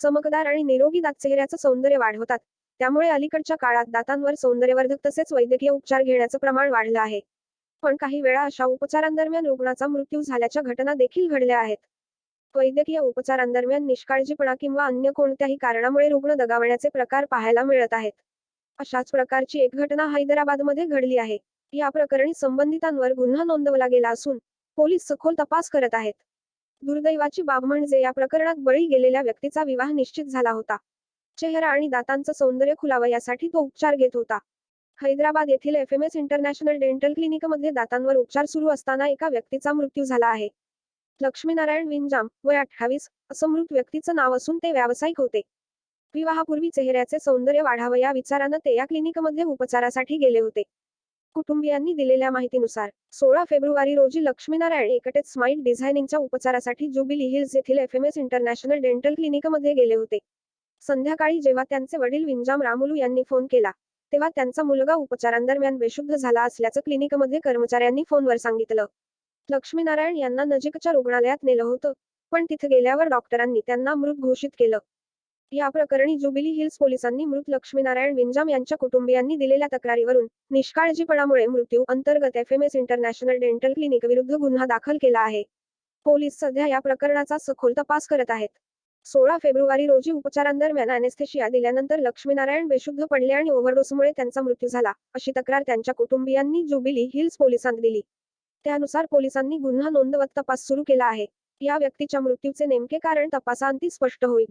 चमकदार आणि निरोगी दात चेहऱ्याचं सौंदर्य वाढवतात. त्यामुळे अलीकडच्या काळात दातांवर सौंदर्यवर्धक तसेच वैद्यकीय उपचार घेण्याचं प्रमाण वाढलं आहे. पण काही वेळा अशा उपचारांदरम्यान रुग्णाचा मृत्यू झाल्याच्या घटना देखील घडल्या आहेत. वैद्यकीय उपचारांदरम्यान निष्काळजीपणा किंवा अन्य कोणत्याही कारणामुळे रुग्ण दगावण्याचे प्रकार पाहायला मिळत आहेत. अशाच प्रकारची एक घटना हैदराबादमध्ये घडली आहे. या प्रकरणी संबंधितांवर गुन्हा नोंदवला गेला असून पोलीस सखोल तपास करत आहेत. दुर्दैवाची बाब म्हणजे या प्रकरणात बळी गेलेल्या व्यक्तीचा विवाह निश्चित झाला होता. चेहरा आणि दातांचं सौंदर्य खुलावं यासाठी तो उपचार घेत होता. हैदराबाद येथील F M S international dental क्लिनिकमध्ये दातांवर उपचार सुरू असताना एका व्यक्तीचा मृत्यू झाला आहे. लक्ष्मीनारायण विंजाम वय अठ्ठावीस असं मृत व्यक्तीचं नाव असून ते व्यावसायिक होते. विवाहापूर्वी चेहऱ्याचे सौंदर्य वाढावं या विचारानं ते या क्लिनिकमध्ये उपचारासाठी गेले होते. कुटुंबियांनी दिलेल्या माहितीनुसार सोळा फेब्रुवारी रोजी लक्ष्मीनारायण एकटेच स्माईल डिझायनिंगच्या उपचारासाठी जुबिली हिल्स येथील एफएमएस इंटरनॅशनल डेंटल क्लिनिकमध्ये गेले होते. संध्याकाळी जेव्हा त्यांचे वडील विंजाम रामुलू यांनी फोन केला तेव्हा त्यांचा मुलगा उपचारांदरम्यान बेशुद्ध झाला असल्याचं क्लिनिकमध्ये कर्मचाऱ्यांनी फोनवर सांगितलं. लक्ष्मीनारायण यांना नजीकच्या रुग्णालयात नेलं होतं पण तिथे गेल्यावर डॉक्टरांनी त्यांना मृत घोषित केलं. या प्रकरणी जुबिली हिल्स पोलिसांनी मृत लक्ष्मीनारायण विंजाम यांच्या कुटुंबियांनी दिलेल्या तक्रारीवरून निष्काळजीपणामुळे मृत्यू अंतर्गत F M S international dental clinic विरुद्ध गुन्हा दाखल केला आहे. पोलीस सध्या या प्रकरणाचा सखोल तपास करत आहेत. सोळा फेब्रुवारी रोजी उपचारांदरम्यान अनेस्थेशिया दिल्यानंतर लक्ष्मीनारायण बेशुद्ध पडले आणि ओव्हरडोसमुळे त्यांचा मृत्यू झाला अशी तक्रार त्यांच्या कुटुंबियांनी जुबिली हिल्स पोलिसांत दिली. त्यानुसार पोलिसांनी गुन्हा नोंदवत तपास सुरू केला आहे. या व्यक्तीच्या मृत्यूचे नेमके कारण तपासांती स्पष्ट होईल.